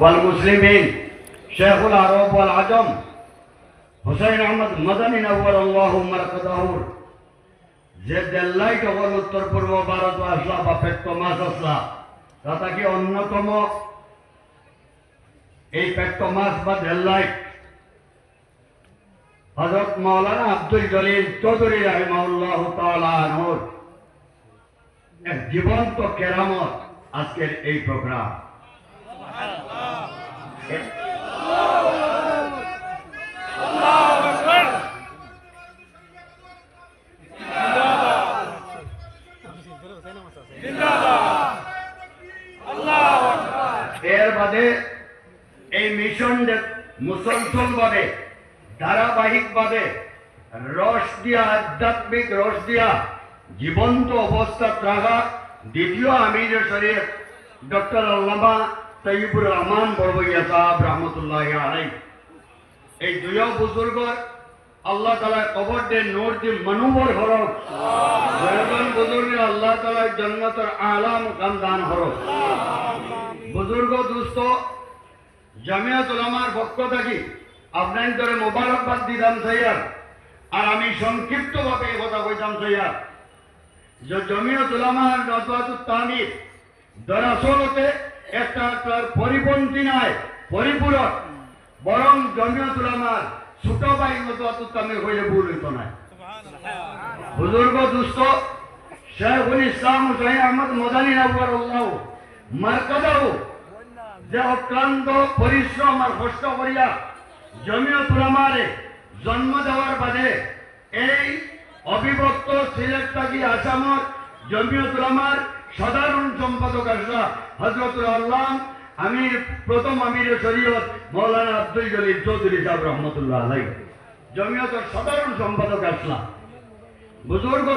والمسلمين شيخ العرب والعجم হুসাইন আহমদ মদানী নগর আল্লাহ মারকাদাহুর যে দেল্লাই তখন উত্তর পূর্ব ভারত আসলা বা পেট্ট মাছ আসলা তাতা কি অন্যতম এই পেট্ট মাছ বা দেল্লাই হজরত মৌলানা আব্দুল জলিল চৌধুরী রাহিমাউল্লাহ তালানোর এক জীবন্ত কেরামত আজকের এই প্রোগ্রাম এর বাদে এই মিশন মুসলসল ভাবে ধারাবাহিক ভাবে রস দিয়া, আধ্যাত্মিক রস দিয়া জীবন্ত অবস্থা রাখা দ্বিতীয় আমির শরীফ ডক্টর আল্লামা তৈবুর রহমান বড়বইয়া সাহাব রহমতুল্লাহ আলাই এই দুয়ো বুজুর্গর আল্লাহ তালা কবর দে নোর দি মনুবর হরক জয়গন বুজুর্গ আল্লাহ তালা জন্নতর আলাম গান হরক বুজুর্গ দুস্থ জামিয়াত উলামার পক্ষ থাকি। আপনার ধরে মোবারকবাদ দিতাম সৈয়ার আর আমি সংক্ষিপ্ত ভাবে কথা কইতাম সৈয়ার যে জমিয়ত উলামার নজওয়াতুত তামির দরাসলতে তার পরিপন্থী নয়, পরিপূরক। বরং জমিয়ত উলামার ছোট ভাই নজওয়াতুত তামির হইলে ভুল হইত না। বুজুর্গ, দুস্থ, শেখুল ইসলাম হুসাইন আহমদ, মদানী নবর আল্লাহ মার্কাদাও যে অক্লান্ত পরিশ্রম আর কষ্ট করিয়া জমিয়ত উলামারে জন্ম দেওয়ার বাদে এই অবিভক্ত সিলেট থাকি আসামত জমিয়ত উলামার সাধারণ সম্পাদক আসা হজরতুল আল্লাহ আমির, প্রথম আমির শরীয়ত মৌলানা আব্দুল জলিল চৌধুরী সাহেব রহমতুল্লাহ আলাই জমিয়তের সাধারণ সম্পাদক আসলাম বুজুর্গ